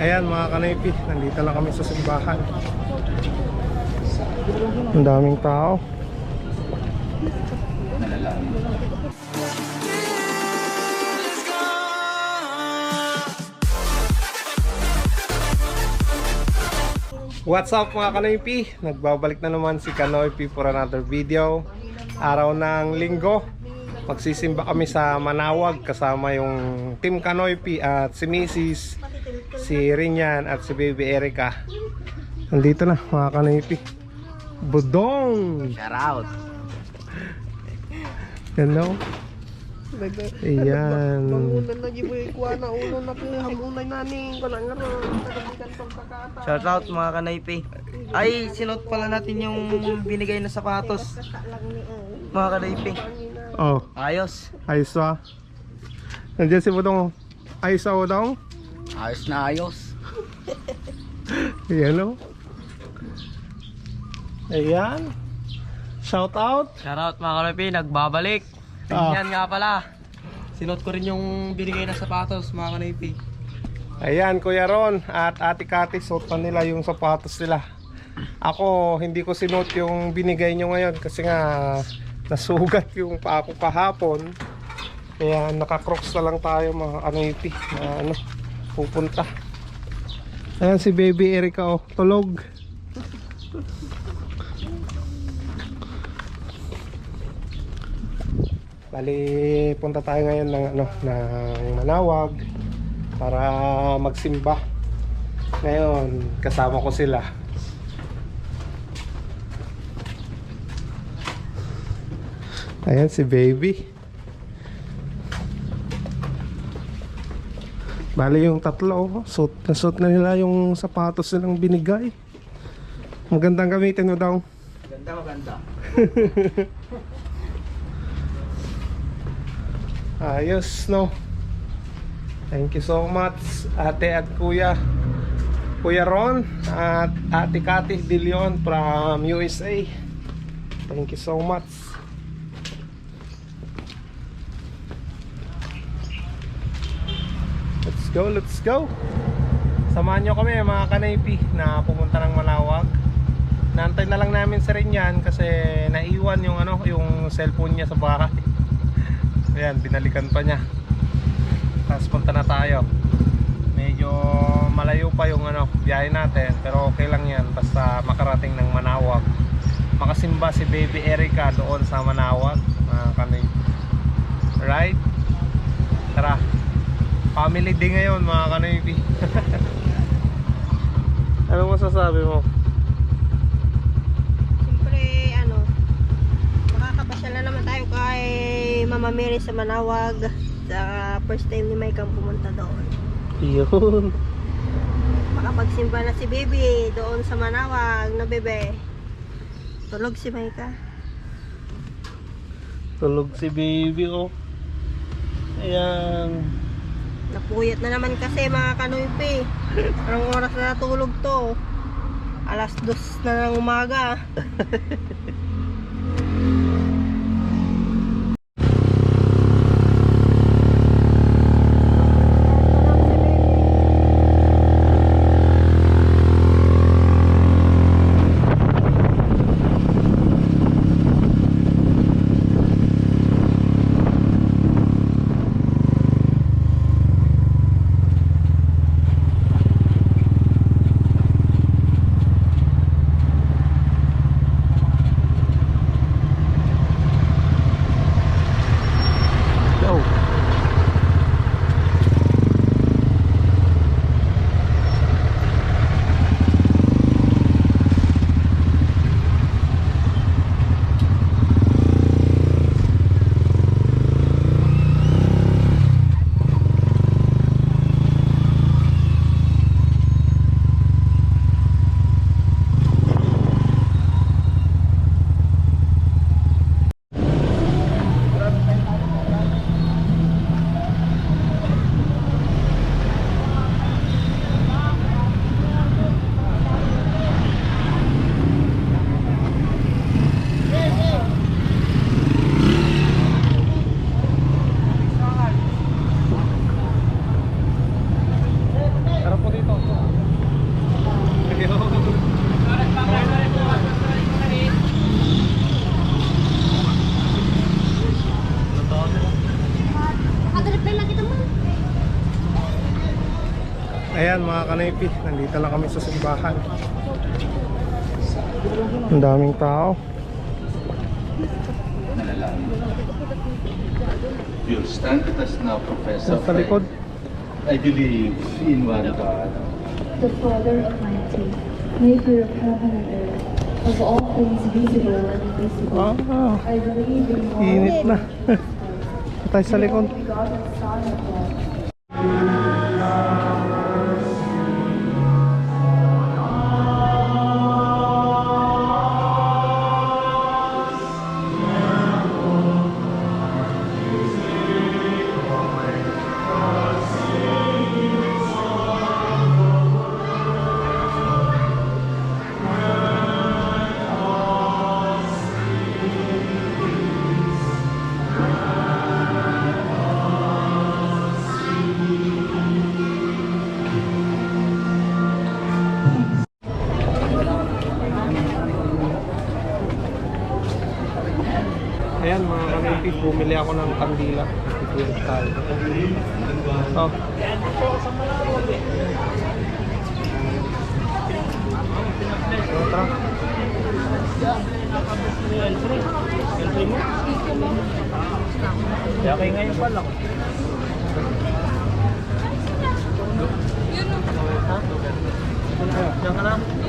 Ayan mga kanaypi, nandito lang kami sa simbahan. Ang daming tao. What's up mga Kanoypi? Nagbabalik na naman si Kanoypi for another video. Araw ng linggo. Magsisimba kami sa Manawag kasama yung Team Kanoypi at si Mrs. Si Rinyan at si Baby Erica. Nandito na mga Kanoypi. Budong! Shout out. Hello? Ayan. Shout out mga kanaypi. Ay, sinot pala natin yung binigay na sapatos. Mga kanaypi. Oh, Ayos. ayos ba? Nandiyan si Budong. Ayos ako daw? Ayos na ayos. Ayan o. Ayan. Shout out. Shout out mga kanaypi, nagbabalik. Ah. Yan nga pala. Sinot ko rin yung binigay na sapatos mga kanaypi. Ayan, Kuya Ron at Ate Kati, suot pa nila yung sapatos nila. Ako, hindi ko sinuot yung binigay nyo ngayon kasi nga nasugat yung pa ako kahapon. Kaya nakakrocs na lang tayo mga kanipi na ano, pupunta. Ayan si Baby Erica oh, tulog. Bali, punta tayo ngayon ng ano, ng Manawag para magsimba. Ngayon, kasama ko sila. Ayan si baby. Bali yung tatlo, oh. suot na suot na nila yung sapatos nilang binigay. Magandang gamitin mo daw. Ganda maganda. Ayos, no? Thank you so much, ate at kuya. Kuya Ron at ate Cathy De Leon from USA. Thank you so much. Let's go, let's go. Samahan nyo kami mga kanaypi na pumunta ng Manawag. Nantay na lang namin sa Rinyan kasi naiwan yung ano, yung cellphone niya sa bahay. Ayan, binalikan pa niya. Tapos punta na tayo. Medyo malayo pa yung ano, biyahe natin. Pero okay lang yan. Basta makarating ng Manawag. Makasimba si Baby Erica doon sa Manawag. Mga kami. Right? Tara. Family day ngayon mga kanibi. ano masasabi mo? Siyempre ano makakapasyal na naman tayo kay Mama Mary sa Manawag sa first time ni Mike ang pumunta doon. Yun. Makapagsimba na si baby doon sa Manawag na bebe. Tulog si Micah. Tulog si baby oh. Ayan. Napuyat na naman kasi mga kanoypi. Anong oras na natulog to? Alas dos na ng umaga. mga kanipi, nandito lang kami sa simbahan. Ang daming tao. You'll stand with us now, Professor. Sa likod. I believe in one God, the Father Almighty, maker of heaven and earth, of all things visible and invisible. Ah, I believe in one init na. Tayo sa likod. Bumili ako ng kandila. Ipipili tayo. Oh. Oh, tara. Okay ngayon pa lang. Diyan ka na.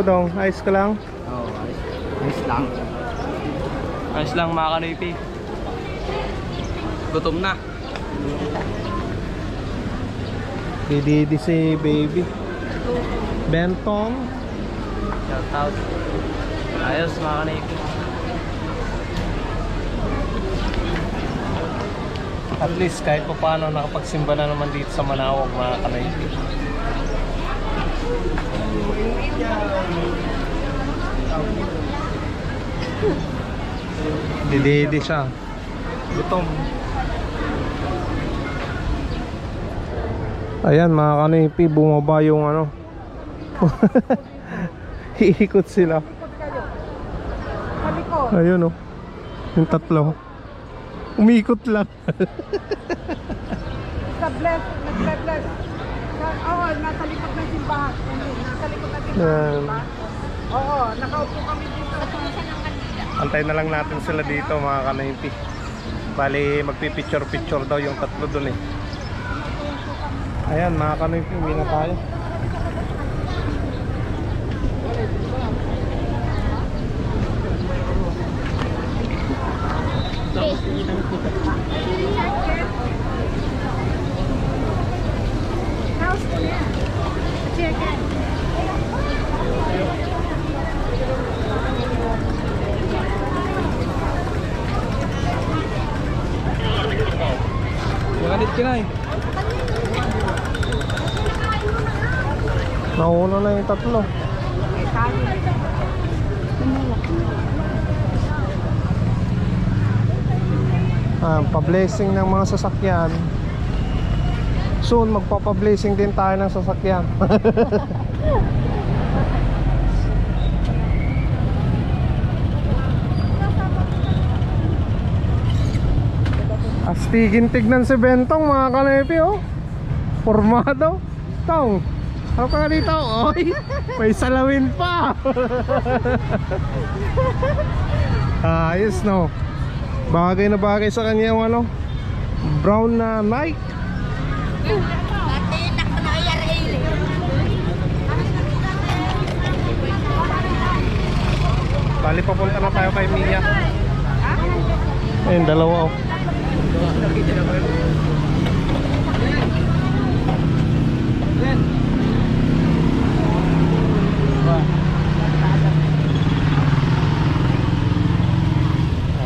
Po dong? Ayos ka lang? Oo, ayos. Ayos lang. Ayos lang mga kanipi. Gutom na. Dididi si baby. Bentong. Shout out. Ayos mga kanipi. At least kahit pa paano nakapagsimba na naman dito sa Manawag mga kanaypi. Dididi siya. Gutom. Ayan mga kanaypi, bumaba yung ano. Iikot sila. Ayun oh. Yung tatlo. Umikot lang. Sa bless, nag-bless. Oo, nasa likod ng simbahan. Nasa likod ng simbahan. Yan. diba? Oo, nakaupo kami dito. Antay na lang natin sila dito mga kanaypi. Bali magpipicture-picture daw yung tatlo dun eh. Ayan mga kanaypi, uwi na tayo. Maganit ka na eh. Nauna na yung tatlo. Ah, pa-blessing ng mga sasakyan. Soon magpapa-blessing din tayo ng sasakyan. Astigin tignan si Bentong mga kanepi oh. Formado. Tong. Ano ka dito? Oy, may salawin pa. Ayos no. Bagay na bagay sa kanya ano. Brown na Nike. Bali papunta na tayo kay Mia. Ayun, dalawa oh.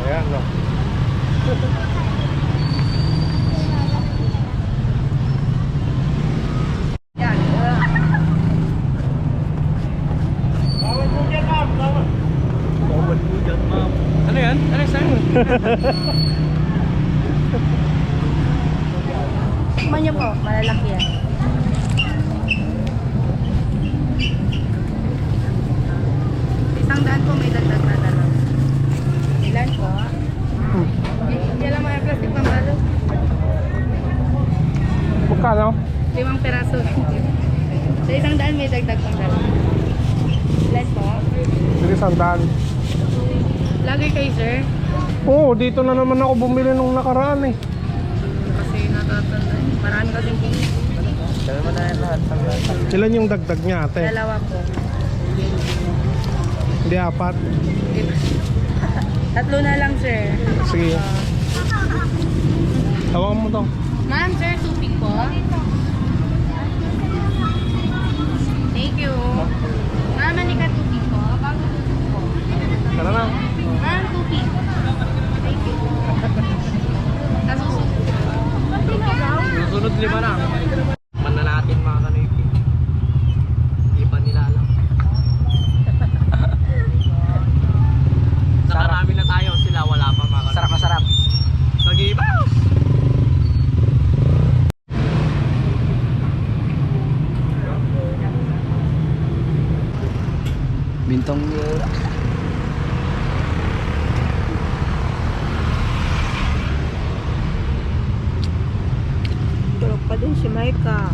Ayan, no. Ano yan? Ano yung sa'yo? Tikman niyo po, malalaki yan. Isang daan po may dagdag na dalaw. Ilan po? Hindi lang mga plastic pang balot. Magkano? Limang peraso. Sa isang daan may dagdag pang dalaw. Ilan po? Sige, sandaan. Lagi kay sir. Oo, dito na naman ako bumili nung nakaraan eh. Kasi natatanda. Marami kasing king. Dalawa na yan lahat. Ilan yung dagdag niya ate? Dalawa po. Hindi, apat. Tatlo na lang sir. Sige. Tawakan mo to. Ma'am, sir, tubig po. Thank you. Ma'am, manika tubig po. Bago tubig po. Tara na. Ma'am, tubig. Susunod lima na natin mga kanoypi. Hindi pa nila alam. Nakarami na tayo, sila wala pa mga kanoypi. Sarap masarap. Nag-iibaw! Bintong yura. Tulog pa din si Maika.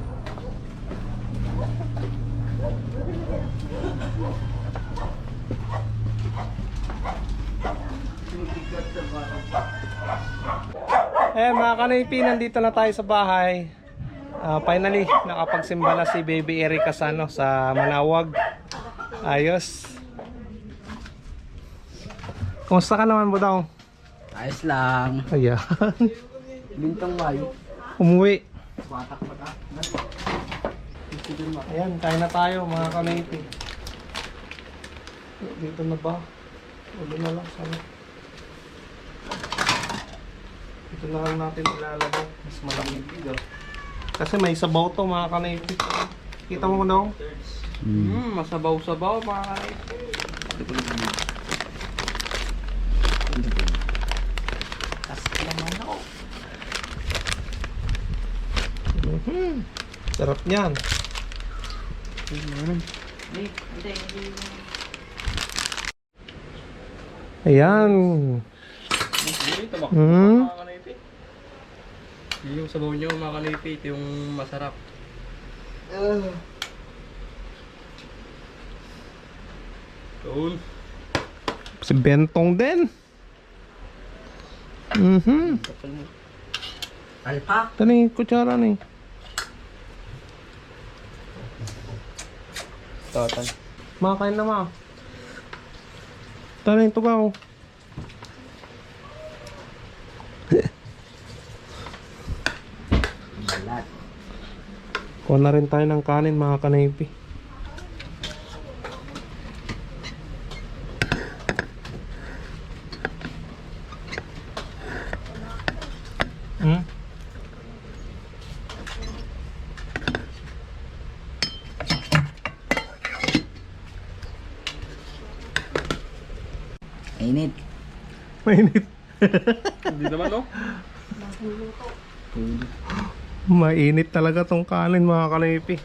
Eh mga kanipi, nandito na tayo sa bahay. Ah, finally, nakapagsimba na si Baby Erica Sano sa Manawag. Ayos. Kumusta ka naman, Budong? Ayos lang. Ayan. Bintong mayo. Umuwi. Watak pa ka. Ayan, kain na tayo mga kanipi. Dito na ba? Ulo na lang sana. Dito na lang natin ilalagay. Mas malamig dito. Kasi may sabaw to mga kanipi. Kita mo daw? Hmm, masabaw-sabaw mga kanoypi. Mhm. Sarap niyan. Ayan. Ito? Hmm. Kanoypi. Yung sabaw nyo mga kanoypi, ito yung masarap. Doon. Si Bentong din. Mhm. Alpa. Tani, kutsara ni. Total. Makain na ma. Tani, tugaw. Kuha na rin tayo ng kanin mga kanaypi. Hmm? Init. Mainit. Hindi naman no? Mainit talaga tong kanin mga kanaypi.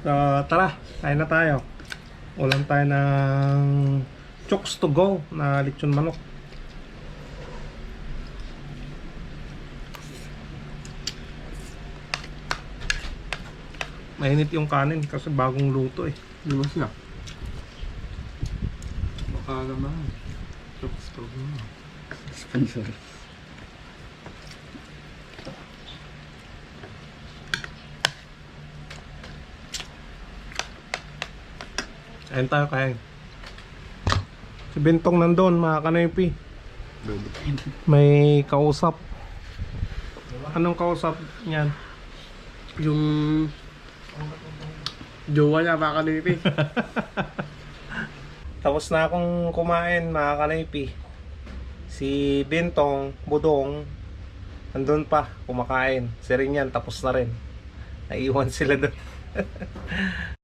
So, tara, kain na tayo. Ulam tayo ng chokes to go na lechon manok. Mainit yung kanin kasi bagong luto eh. Ba siya? Baka naman. Chokes to go. Sponsor. Ayun tayo kain. Si Bintong nandun, mga kanoypi. May kausap. Anong kausap niyan? Yung... Jowa niya, baka nipi. Tapos na akong kumain, mga kanoypi. Si Bintong, Budong, nandun pa, kumakain. Si Rinyan, tapos na rin. Naiwan sila doon.